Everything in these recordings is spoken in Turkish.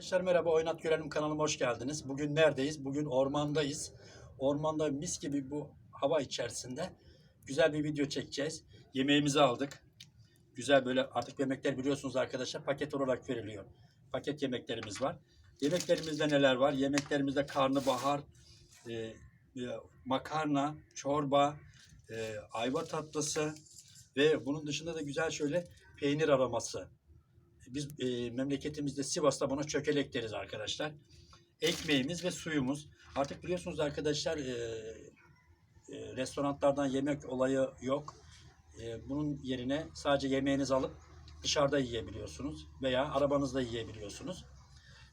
Arkadaşlar merhaba Oynat Görelim kanalıma hoş geldiniz. Bugün neredeyiz? Bugün ormandayız. Ormanda mis gibi bu hava içerisinde güzel bir video çekeceğiz. Yemeğimizi aldık. Güzel böyle artık yemekler biliyorsunuz arkadaşlar paket olarak veriliyor. Paket yemeklerimiz var. Yemeklerimizde neler var? Yemeklerimizde karnabahar, e, e, makarna, çorba, e, ayva tatlısı ve bunun dışında da güzel şöyle peynir aroması. Biz e, memleketimizde Sivas'ta buna çökelek deriz arkadaşlar. Ekmeğimiz ve suyumuz. Artık biliyorsunuz arkadaşlar e, e, restoranlardan yemek olayı yok. E, bunun yerine sadece yemeğinizi alıp dışarıda yiyebiliyorsunuz veya arabanızda yiyebiliyorsunuz.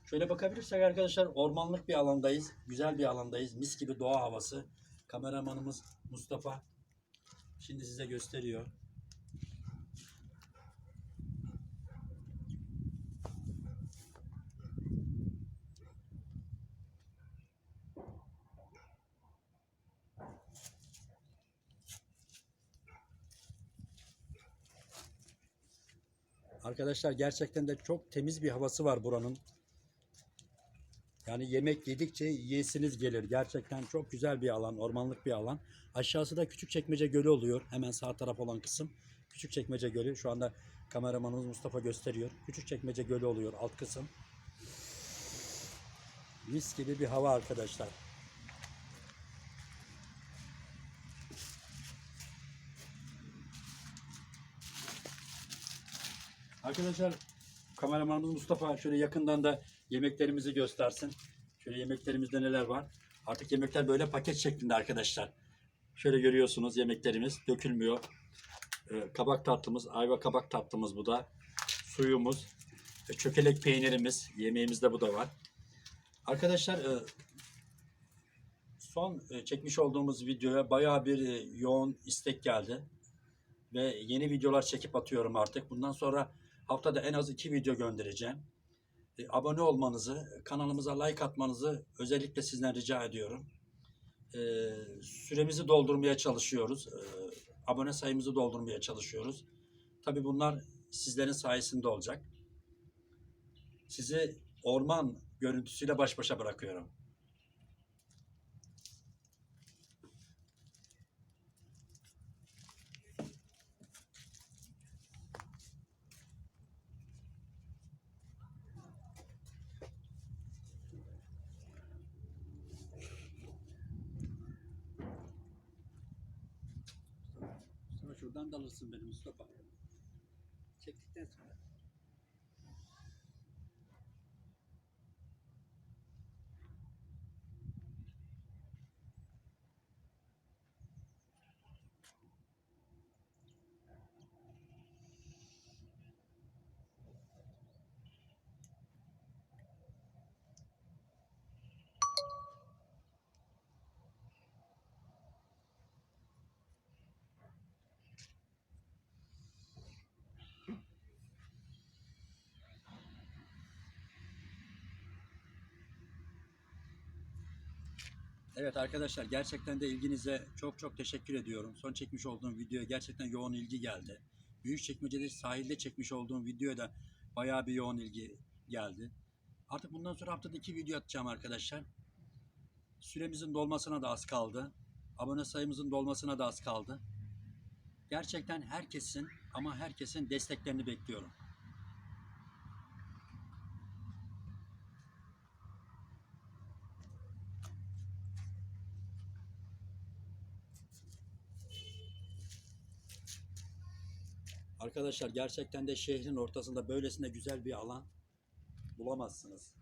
Şöyle bakabilirsek arkadaşlar ormanlık bir alandayız. Güzel bir alandayız. Mis gibi doğa havası. Kameramanımız Mustafa şimdi size gösteriyor. Arkadaşlar gerçekten de çok temiz bir havası var buranın. Yani yemek yedikçe yiyesiniz gelir. Gerçekten çok güzel bir alan, ormanlık bir alan. Aşağısı da Küçükçekmece Gölü oluyor. Hemen sağ taraf olan kısım. Küçükçekmece Gölü. Şu anda kameramanımız Mustafa gösteriyor. Küçükçekmece Gölü oluyor alt kısım. Mis gibi bir hava arkadaşlar. Arkadaşlar kameramanımız Mustafa şöyle yakından da yemeklerimizi göstersin. Şöyle yemeklerimizde neler var. Artık yemekler böyle paket şeklinde arkadaşlar. Şöyle görüyorsunuz yemeklerimiz dökülmüyor. Ee, kabak tatlımız, ayva kabak tatlımız bu da. Suyumuz, çökelek peynirimiz, yemeğimizde bu da var. Arkadaşlar e, son e, çekmiş olduğumuz videoya bayağı bir e, yoğun istek geldi. Ve yeni videolar çekip atıyorum artık. Bundan sonra haftada en az iki video göndereceğim. E, abone olmanızı, kanalımıza like atmanızı özellikle sizden rica ediyorum. E, süremizi doldurmaya çalışıyoruz. E, abone sayımızı doldurmaya çalışıyoruz. Tabii bunlar sizlerin sayesinde olacak. Sizi orman görüntüsüyle baş başa bırakıyorum. Sonra şuradan da alırsın beni Mustafa. Çektikten sonra. Evet arkadaşlar gerçekten de ilginize çok çok teşekkür ediyorum. Son çekmiş olduğum videoya gerçekten yoğun ilgi geldi. Büyükçekmece'de sahilde çekmiş olduğum videoya da bayağı bir yoğun ilgi geldi. Artık bundan sonra haftada iki video atacağım arkadaşlar. Süremizin dolmasına da az kaldı. Abone sayımızın dolmasına da az kaldı. Gerçekten herkesin ama herkesin desteklerini bekliyorum. Arkadaşlar gerçekten de şehrin ortasında böylesine güzel bir alan bulamazsınız.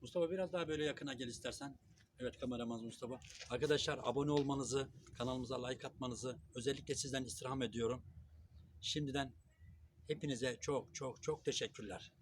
Mustafa biraz daha böyle yakına gel istersen. Evet kameraman Mustafa. Arkadaşlar abone olmanızı, kanalımıza like atmanızı özellikle sizden istirham ediyorum. Şimdiden hepinize çok çok çok teşekkürler.